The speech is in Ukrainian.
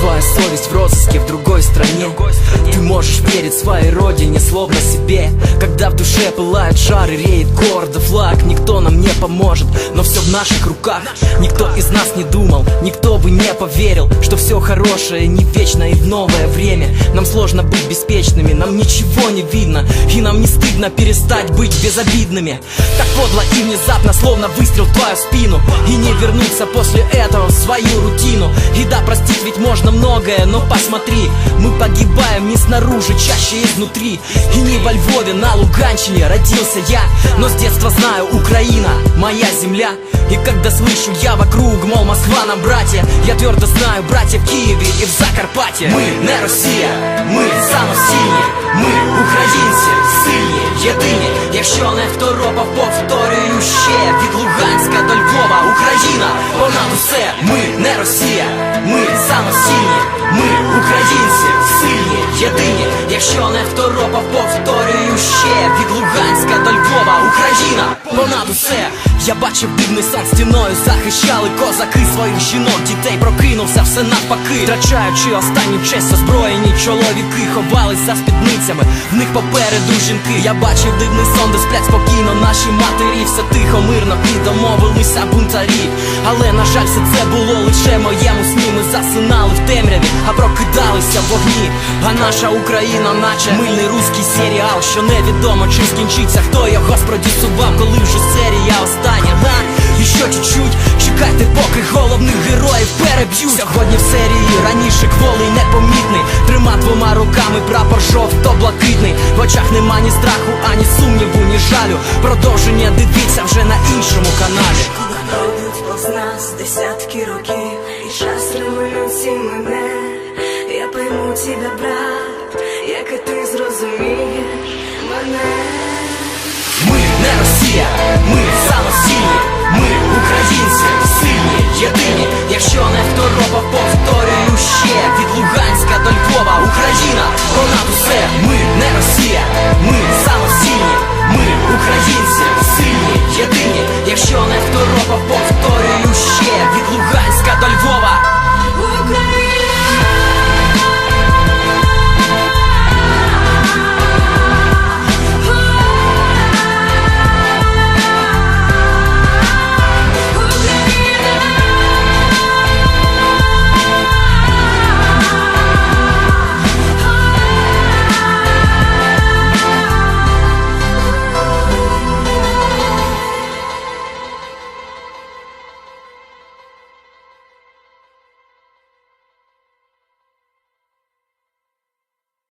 совесть в розыске в другой стране. Ты можешь верить своей родине, словно себе. Когда в душе пылает жар и реет гордо флаг Никто нам не поможет, но все в наших руках. Никто из нас не думал, никто бы не поверил Что все хорошее не вечно и в новое время. Нам сложно быть беспечными, нам ничего не видно. И нам не стыдно перестать быть безобидными. Так подло и внезапно, словно выстрел в твою спину. И не вернуться после этого в свою рутину. И да, простить ведь можно многое, но посмотри Мы погибаем не снаружи, чаще изнутри И не во Львове, на Луганщине родился я Но с детства знаю, Украина, моя земля И когда слышу я вокруг, мол, Москва нам братья Я твердо знаю, братья в Киеве и в Закарпатье Мы не Росія, ми самосильні Ми українці, сильні, єдині Якщо не второпав, повторюю ще Від Луганська до Львова, Україна, понад усе. Ми не Росія, ми самосильні до Україна, понад усе Я бачив дивний сон стіною Захищали козаки своїх жінок. Дітей прокинувся все навпаки. Втрачаючи останню честь озброєні чоловіки Ховались за спідницями, в них попереду жінки. Я бачив дивний сон, де сплять спокійно наші матері. Все тихо, мирно і домовилися бунтарі. Але на жаль, все це було а прокидалися в вогні. А наша Україна, наче мильний руський серіал Що невідомо чим скінчиться, хто його спродюсував, коли вже серія остання Га? І що чуть-чуть, чекайте, поки головних героїв переб'ють. Сьогодні в серії раніше кволий непомітний Трима двома руками прапор жовто-блакитний. В очах нема ні страху, ані сумніву, ні жалю. Продовження дивіться вже на іншому каналі. Пройдуть повз нас десятки років І час революції мене Я тебе, брат, як і ти зрозумієш мене. Ми не Росія, ми самосильні